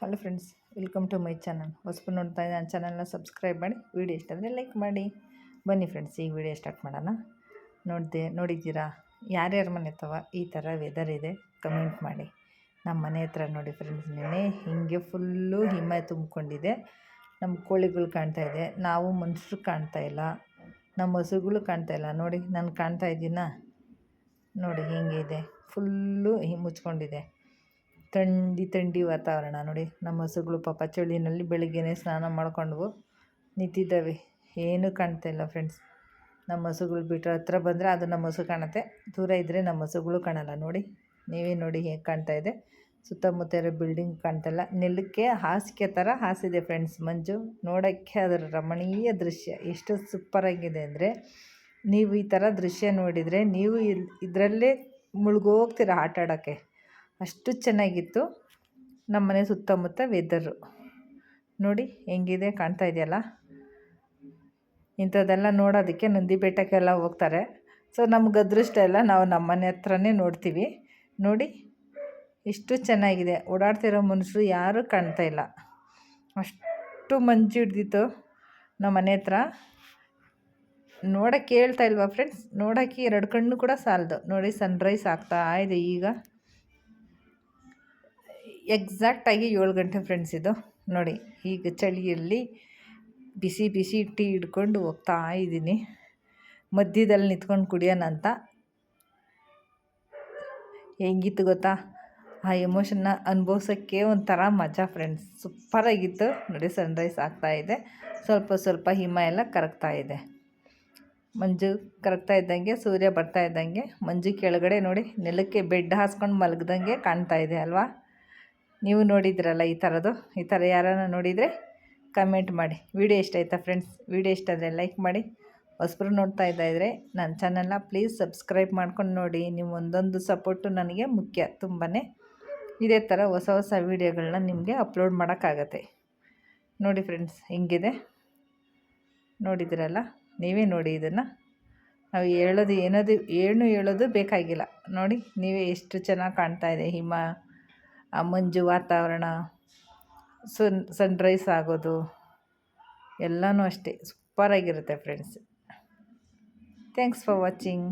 Hello friends welcome to my channel ಹೊಸಬು ನೋಡ್ತಾ ಇದ್ದೆ ನನ್ನ ಚಾನಲ್ನ ಸಬ್ಸ್ಕ್ರೈಬ್ ಮಾಡಿ ವಿಡಿಯೋ ಇಷ್ಟ ಅಂದರೆ ಲೈಕ್ ಮಾಡಿ. ಬನ್ನಿ ಫ್ರೆಂಡ್ಸ್ ಈಗ ವಿಡಿಯೋ ಸ್ಟಾರ್ಟ್ ಮಾಡೋಣ. ನೋಡಿದೆ, ನೋಡಿದ್ದೀರಾ? ಯಾರ್ಯಾರ ಮನೆ ತವ ಈ ಥರ ವೆದರ್ ಇದೆ ಕಮೆಂಟ್ ಮಾಡಿ. ನಮ್ಮ ಮನೆ ಹತ್ರ ನೋಡಿ ಫ್ರೆಂಡ್ಸ್ ನೆನೆ ಹೀಗೆ ಫುಲ್ಲು ಹಿಮ ತುಂಬಿಕೊಂಡಿದೆ. ನಮ್ಮ ಕೋಳಿಗಳು ಕಾಣ್ತಾ ಇದೆ. ನಾವು ಮನುಷ್ಯರು ಕಾಣ್ತಾ ಇಲ್ಲ. ನಮ್ಮ ಹಸುಗಳು ಕಾಣ್ತಾ ಇಲ್ಲ. ನೋಡಿ, ನಾನು ಕಾಣ್ತಾ ಇದ್ದೀನ? ನೋಡಿ ಹಿಂಗಿದೆ ಫುಲ್ಲು ಹಿ ಮುಚ್ಕೊಂಡಿದೆ. ಥಂಡಿ ಥಂಡಿ ವಾತಾವರಣ. ನೋಡಿ, ನಮ್ಮ ಹಸುಗಳು ಪಾಪ ಚಳಿನಲ್ಲಿ ಬೆಳಿಗ್ಗೆನೇ ಸ್ನಾನ ಮಾಡ್ಕೊಂಡು ನಿಂತಿದ್ದಾವೆ. ಏನೂ ಕಾಣ್ತಾ ಇಲ್ಲ ಫ್ರೆಂಡ್ಸ್ ನಮ್ಮ ಹಸುಗಳು ಬಿಟ್ಟರೆ ಹತ್ರ ಬಂದರೆ ಅದು ನಮ್ಮ ಹಸು ಕಾಣುತ್ತೆ. ದೂರ ಇದ್ದರೆ ನಮ್ಮ ಹಸುಗಳು ಕಾಣಲ್ಲ. ನೋಡಿ, ನೀವೇ ನೋಡಿ ಹೇಗೆ ಕಾಣ್ತಾ ಇದೆ. ಸುತ್ತಮುತ್ತ ಇರೋ ಬಿಲ್ಡಿಂಗ್ ಕಾಣ್ತಲ್ಲ ನೆಲಕ್ಕೆ ಹಾಸಿಗೆ ಥರ ಹಾಸಿದೆ ಫ್ರೆಂಡ್ಸ್ ಮಂಜು, ನೋಡೋಕ್ಕೆ ಅದರ ರಮಣೀಯ ದೃಶ್ಯ. ಎಷ್ಟು ಸೂಪರಾಗಿದೆ ಅಂದರೆ, ನೀವು ಈ ಥರ ದೃಶ್ಯ ನೋಡಿದರೆ ನೀವು ಇದರಲ್ಲೇ ಮುಳುಗೋಗ್ತೀರ ಆಟ ಆಡೋಕ್ಕೆ. ಅಷ್ಟು ಚೆನ್ನಾಗಿತ್ತು. ನಮ್ಮ ಮನೆ ಸುತ್ತಮುತ್ತ ವೆದರು. ನೋಡಿ, ಹೆಂಗಿದೆ ಕಾಣ್ತಾ ಇದೆಯಲ್ಲ? ಇಂಥದ್ದೆಲ್ಲ ನೋಡೋದಕ್ಕೆ ನಂದಿ ಬೆಟ್ಟಕ್ಕೆಲ್ಲ ಹೋಗ್ತಾರೆ. ಸೊ, ನಮ್ಗೆ ಅದೃಷ್ಟ ಎಲ್ಲ ನಾವು ನಮ್ಮ ಮನೆ ಹತ್ರನೇ ನೋಡ್ತೀವಿ. ನೋಡಿ, ಎಷ್ಟು ಚೆನ್ನಾಗಿದೆ. ಓಡಾಡ್ತಿರೋ ಮನುಷ್ಯರು ಯಾರೂ ಕಾಣ್ತಾ ಇಲ್ಲ. ಅಷ್ಟು ಮಂಜು ಹಿಡ್ದಿತ್ತು ನಮ್ಮ ಮನೆ ಹತ್ರ. ನೋಡೋಕ್ಕೆ ಹೇಳ್ತಾ ಇಲ್ವಾ ಫ್ರೆಂಡ್ಸ್ ನೋಡೋಕ್ಕೆ ಎರಡು ಕಣ್ಣು ಕೂಡ ಸಾಲದು. ನೋಡಿ ಸನ್ರೈಸ್ ಆಗ್ತಾ ಇದೆ ಈಗ. ಎಕ್ಸಾಕ್ಟಾಗಿ ಏಳು ಗಂಟೆ ಫ್ರೆಂಡ್ಸ್ ಇದು. ನೋಡಿ, ಈಗ ಚಳಿಯಲ್ಲಿ ಬಿಸಿ ಬಿಸಿ ಟೀ ಹಿಡ್ಕೊಂಡು ಹೋಗ್ತಾ ಇದ್ದೀನಿ. ಮಧ್ಯದಲ್ಲಿ ನಿಂತ್ಕೊಂಡು ಕುಡಿಯೋಣ ಅಂತ. ಹೆಂಗಿತ್ತು ಗೊತ್ತಾ? ಆ ಎಮೋಷನ್ನ ಅನುಭವಿಸೋಕ್ಕೆ ಒಂಥರ ಮಜಾ ಫ್ರೆಂಡ್ಸ್ ಸೂಪರಾಗಿತ್ತು ನೋಡಿ ಸನ್ರೈಸ್ ಆಗ್ತಾಯಿದೆ ಸ್ವಲ್ಪ ಸ್ವಲ್ಪ ಹಿಮ ಎಲ್ಲ ಕರಗ್ತಾ ಇದೆ. ಮಂಜು ಕರಗ್ತಾ ಇದ್ದಂಗೆ, ಸೂರ್ಯ ಬರ್ತಾ ಇದ್ದಂಗೆ. ಮಂಜು ಕೆಳಗಡೆ ನೋಡಿ, ನೆಲಕ್ಕೆ ಬೆಡ್ ಹಾಸ್ಕೊಂಡು ಮಲಗ್ದಂಗೆ ಕಾಣ್ತಾ ಇದೆ ಅಲ್ವಾ? ನೀವು ನೋಡಿದ್ರಲ್ಲ ಈ ಥರದ್ದು? ಈ ಥರ ಯಾರನ್ನ ನೋಡಿದರೆ ಕಮೆಂಟ್ ಮಾಡಿ. ವಿಡಿಯೋ ಇಷ್ಟ ಆಯ್ತಾ ಫ್ರೆಂಡ್ಸ್? ವಿಡಿಯೋ ಇಷ್ಟ ಲೈಕ್ ಮಾಡಿ. ಹೊಸಬ್ರು ನೋಡ್ತಾ ಇದ್ದರೆ ನನ್ನ ಚಾನಲ್ನ ಪ್ಲೀಸ್ ಸಬ್ಸ್ಕ್ರೈಬ್ ಮಾಡ್ಕೊಂಡು ನೋಡಿ. ನೀವು ಒಂದೊಂದು ಸಪೋರ್ಟು ನನಗೆ ಮುಖ್ಯ. ತುಂಬಾ ಇದೇ ಥರ ಹೊಸ ಹೊಸ ವೀಡಿಯೋಗಳನ್ನ ನಿಮಗೆ ಅಪ್ಲೋಡ್ ಮಾಡೋಕ್ಕಾಗತ್ತೆ. ನೋಡಿ ಫ್ರೆಂಡ್ಸ್, ಹಿಂಗಿದೆ. ನೋಡಿದ್ರಲ್ಲ? ನೀವೇ ನೋಡಿ ಇದನ್ನು. ನಾವು ಹೇಳೋದು ಏನದು, ಏನು ಹೇಳೋದು ಬೇಕಾಗಿಲ್ಲ. ನೋಡಿ, ನೀವೇ ಎಷ್ಟು ಚೆನ್ನಾಗಿ ಕಾಣ್ತಾ ಇದೆ ಹಿಮ. ಆ ಮಂಜು ವಾತಾವರಣ ಸನ್ ಸನ್ರೈಸ್ ಆಗೋದು ಎಲ್ಲನೂ ಅಷ್ಟೇ. ಸೂಪರಾಗಿರುತ್ತೆ ಫ್ರೆಂಡ್ಸ್ ಥ್ಯಾಂಕ್ಸ್ ಫಾರ್ ವಾಚಿಂಗ್